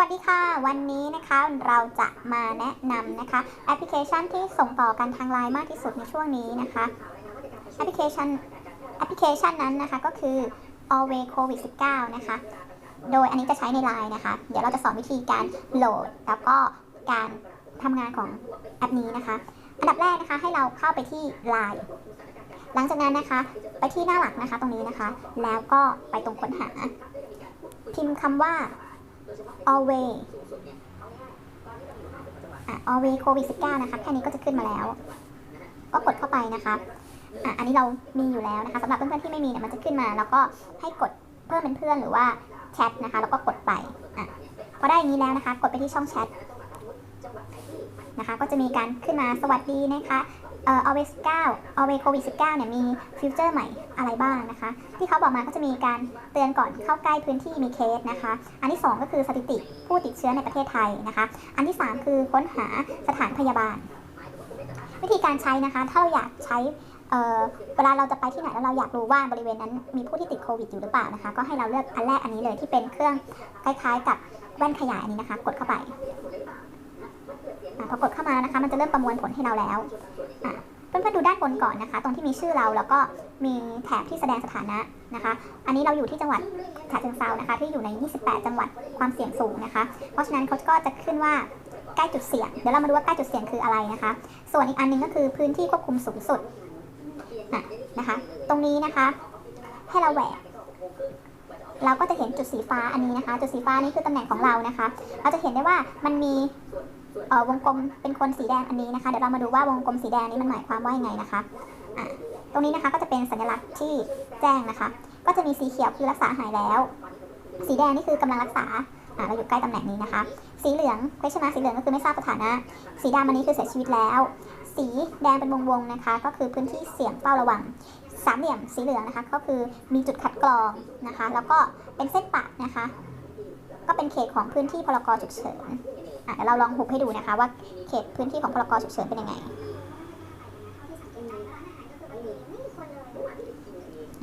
วัสดีค่ะ วันนี้นะคะเราจะมาแนะนำนะคะแอปพลิเคชันที่ส่งต่อกันทางไลน์มากที่สุดในช่วงนี้นะคะแอปพลิเคชันแอปพลิเคชันนั้นนะคะก็คือ allway COVID 19นะคะ โดยอันนี้จะใช้ในไลน์นะคะ เดี๋ยวเราจะสอนวิธีการโหลด แล้วก็การทำงานของแอปนี้นะคะ อันดับแรกนะคะให้เราเข้าไปที่ไลน์หลังจากนั้นนะคะ ไปที่หน้าหลักนะคะตรงนี้นะคะ แล้วก็ไปตรงค้นหา พิมพ์คำว่า always อะ always covid 19นะคะแค่นี้ก็จะขึ้นมาแล้ว ก็กดเข้าไปนะคะอะอันนี้เรามีอยู่แล้วนะคะสำหรับเพื่อนๆที่ไม่มีเนี่ยมันจะขึ้นมา แล้วก็ให้กดเพิ่มเป็นเพื่อนหรือว่าแชทนะคะ แล้วก็กดไปอะพอได้อย่างนี้แล้วนะคะ กดไปที่ช่องแชทนะคะ ก็จะมีการขึ้นมาสวัสดีนะคะ เอ่อ always 9 always covid 19เนี่ยมีฟิวเจอร์ใหม่อะไรบ้างนะคะ ที่เขาบอกมาก็จะมีการเตือนก่อนเข้าใกล้พื้นที่มีเคสนะคะ อันที่ 2 ก็คือสถิติผู้ติดเชื้อในประเทศไทยนะคะ อันที่ 3 คือค้นหาสถานพยาบาล วิธีการใช้นะคะ ถ้าเราอยากใช้เเวลาเราจะไปที่ไหนแล้วเราอยากรู้ว่าบริเวณนั้นมีผู้ที่ติดโควิดอยู่หรือเปล่านะคะ ก็ให้เราเลือกอันแรกอันนี้เลยที่เป็นเครื่องคล้ายๆ กับแว่นขยายอันนี้นะคะ กดเข้าไปอพอกดเข้ามานะคะ มันจะเริ่มประมวลผลให้เราแล้ว เพื่อนๆดูด้านบนก่อนนะคะ ตรงที่มีชื่อเราแล้วก็มีแถบที่แสดงสถานะนะคะ อันนี้เราอยู่ที่จังหวัดฉะเชิงเซานะคะ ที่อยู่ใน 28 จังหวัดความเสี่ยงสูงนะคะ เพราะฉะนั้นเขาก็จะขึ้นว่าใกล้จุดเสี่ยง เดี๋ยวเรามาดูว่าใกล้จุดเสี่ยงคืออะไรนะคะ ส่วนอีกอันหนึงก็คือพื้นที่ควบคุมสูงสุดอะนะคะ ตรงนี้นะคะ ให้เราแหวกเราก็จะเห็นจุดสีฟ้าอันนี้นะคะ จุดสีฟ้านี่คือตำแหน่งของเรานะคะ เราจะเห็นได้ว่ามันมี วงกลมเป็นคนสีแดงอันนี้นะคะ เดี๋ยวเรามาดูว่าวงกลมสีแดงนี้มันหมายความว่ายังไงนะคะะตรงนี้นะคะก็จะเป็นสัญลักษณ์ที่แจ้งนะคะ ก็จะมีสีเขียวคือรักษาหายแล้ว สีแดงนี่คือกำลังรักษาเราอยู่ใกล้ตำแหน่งนี้นะคะ สีเหลือง question mark สีเหลืองก็คือไม่ทราบสถานะ สีดำอันนี้คือเสียชีวิตแล้ว สีแดงเป็นวงๆนะคะ ก็คือพื้นที่เสี่ยงเฝ้าระวังสามเหลี่ยมสีเหลืองนะคะ ก็คือมีจุดคัดกรองนะคะ แล้วก็เป็นเส้นปะนะคะ ก็เป็นเขตของพื้นที่พลกรฉุกเฉินอะ เดี๋ยวเราลองหุบให้ดูนะคะ ว่าเขตพื้นที่ของพลกฉุกเฉินเป็นยังไง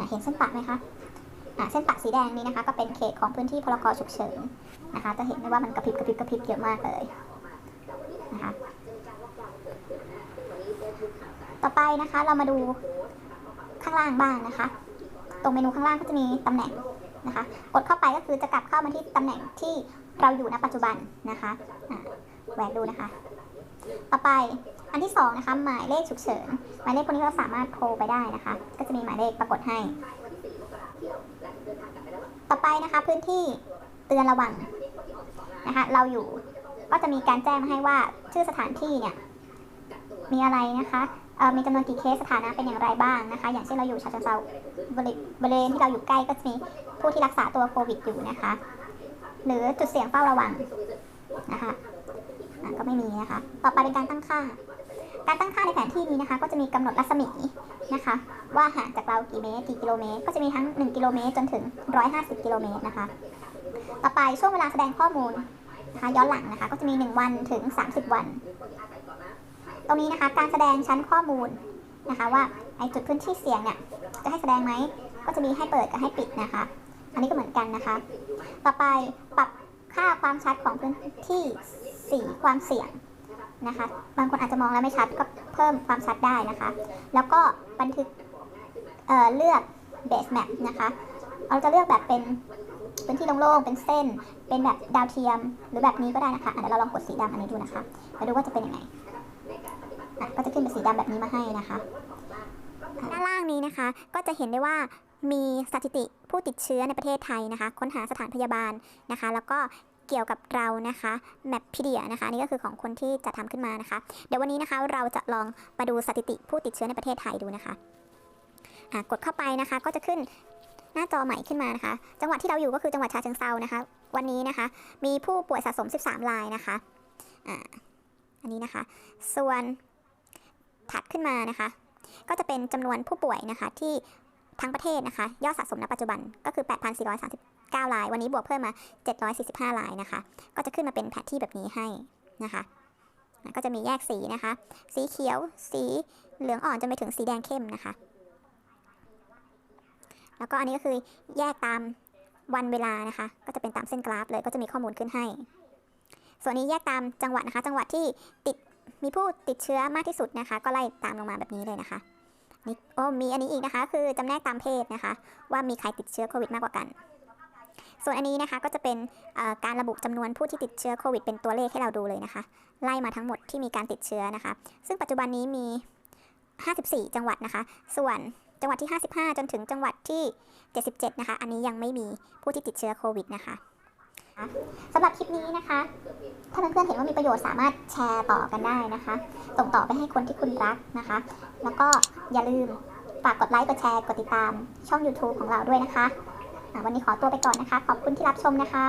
เห็นเส้นปะไหมคะะเส้นปะสีแดงนี้นะคะ ก็เป็นเขตของพื้นที่พลกฉุกเฉินนะคะ จะเห็นได้ว่ามันกระพริบกระพริบกระพริบเยอะมากเลยนะคะต่อไปนะคะเรามาดูข้างล่างบ้างนะคะ ตรงเมนูข้างล่างก็จะมีตำแหน่งนะคะ กดเข้าไปก็คือจะกลับเข้ามาที่ตำแหน่งที่ เราอยู่ณปัจจุบันนะคะะแหวกดูนะคะ ต่อไปอันที่สองนะคะหมายเลขฉุกเฉินหมายเลขพวกนี้เราสามารถโทรไปได้นะคะ ก็จะมีหมายเลขปรากฏให้ ต่อไปนะคะพื้นที่เตือนระวังนะคะเราอยู่ก็จะมีการแจ้งมาให้ว่าชื่อสถานที่เนี่ยมีอะไรนะคะเอ่อมีจำนวนกี่เคสสถานะเป็นอย่างไรบ้างนะคะ อย่างเช่นเราอยู่ฉะเชิงเซาบริบริเวณที่เราอยู่ใกล้ก็จะมีผู้ที่รักษาตัวโควิดอยู่นะคะ หรือจุดเสี่ยงเฝ้าระวังนะคะก็ไม่มีนะคะ ต่อไปเป็นการตั้งค่า การตั้งค่าในแผนที่นี้นะคะ ก็จะมีกำหนดรัศมีนะคะ ว่าห่างจากเรากี่เมตรกี่กิโลเมตร ก็จะมีทั้ง 1 กิโลเมตรจนถึง 150 กิโลเมตรนะคะ ต่อไปช่วงเวลาแสดงข้อมูลนะคะย้อนหลังนะคะ ก็จะมี 1 วันถึง 30 วัน ตรงนี้นะคะการแสดงชั้นข้อมูลนะคะ ว่าไอจุดพื้นที่เสี่ยงเนี่ยจะให้แสดงไหมก็จะมีให้เปิดกับให้ปิดนะคะ อันนี้ก็เหมือนกันนะคะ ต่อไปปรับค่าความชัดของพื้นที่สีความเสี่ยงนะคะ บางคนอาจจะมองแล้วไม่ชัดก็เพิ่มความชัดได้นะคะ แล้วก็บันทึกเเลือก base map นะคะ เราจะเลือกแบบเป็นพื้นที่โล่งๆ เป็นเส้น เป็นแบบดาวเทียม หรือแบบนี้ก็ได้นะคะอะเดี๋ยวเราลองกดสีดำอันนี้ดูนะคะ มาดูว่าจะเป็นยังไงอะก็จะขึ้นเป็นสีดำแบบนี้มาให้นะคะด้านล่าง นี้นะคะ ก็จะเห็นได้ว่ามีสถิติผู้ติดเชื้อในประเทศไทยนะคะ ค้นหาสถานพยาบาลนะคะ แล้วก็เกี่ยวกับเรานะคะ Mappedia นะคะนี่ก็คือของคนที่จะทำขึ้นมานะคะ เดี๋ยววันนี้นะคะเราจะลองมาดูสถิติผู้ติดเชื้อในประเทศไทยดูนะคะะกดเข้าไปนะคะก็จะขึ้นหน้าจอใหม่ขึ้นมานะคะ จังหวัดที่เราอยู่ก็คือจังหวัดฉะเชิงเซานะคะ วันนี้นะคะ มีผู้ป่วยสะสม 13 รายนะคะอ่าอันนี้นะคะ ส่วนถัดขึ้นมานะคะ ก็จะเป็นจำนวนผู้ป่วยนะคะที่ทั้งประเทศนะคะ ยอดสะสมณปัจจุบันก็คือ 8,439ราย วันนี้บวกเพิ่มมา 745รายนะคะ ก็จะขึ้นมาเป็นแผนที่แบบนี้ให้นะคะอะก็จะมีแยกสีนะคะ สีเขียว สีเหลืองอ่อนจนไปถึงสีแดงเข้มนะคะ แล้วก็อันนี้ก็คือแยกตามวันเวลานะคะ ก็จะเป็นตามเส้นกราฟเลย ก็จะมีข้อมูลขึ้นให้ ส่วนนี้แยกตามจังหวัดนะคะ จังหวัดที่ติด มีผู้ติดเชื้อมากที่สุดนะคะ ก็ไล่ตามลงมาแบบนี้เลยนะคะนี่โอ้มีอันนี้อีกนะคะ คือจำแนกตามเพศนะคะ ว่ามีใครติดเชื้อโควิดมากกว่ากัน ส่วนอันนี้นะคะก็จะเป็นการระบุจำนวนผู้ที่ติดเชื้อโควิดเป็นตัวเลขให้เราดูเลยนะคะ ไล่มาทั้งหมดที่มีการติดเชื้อนะคะ ซึ่งปัจจุบันนี้มี 54 จังหวัดนะคะ ส่วนจังหวัดที่ 55 จนถึงจังหวัดที่ 77 นะคะ อันนี้ยังไม่มีผู้ที่ติดเชื้อโควิดนะคะ สำหรับคลิปนี้นะคะ ถ้าเพื่อนๆเห็นว่ามีประโยชน์สามารถแชร์ต่อกันได้นะคะ ส่งต่อไปให้คนที่คุณรักนะคะ แล้วก็อย่าลืมฝากกดไลค์ กดแชร์ กดติดตามช่อง YouTube ของเราด้วยนะคะอะวันนี้ขอตัวไปก่อนนะคะ ขอบคุณที่รับชมนะคะ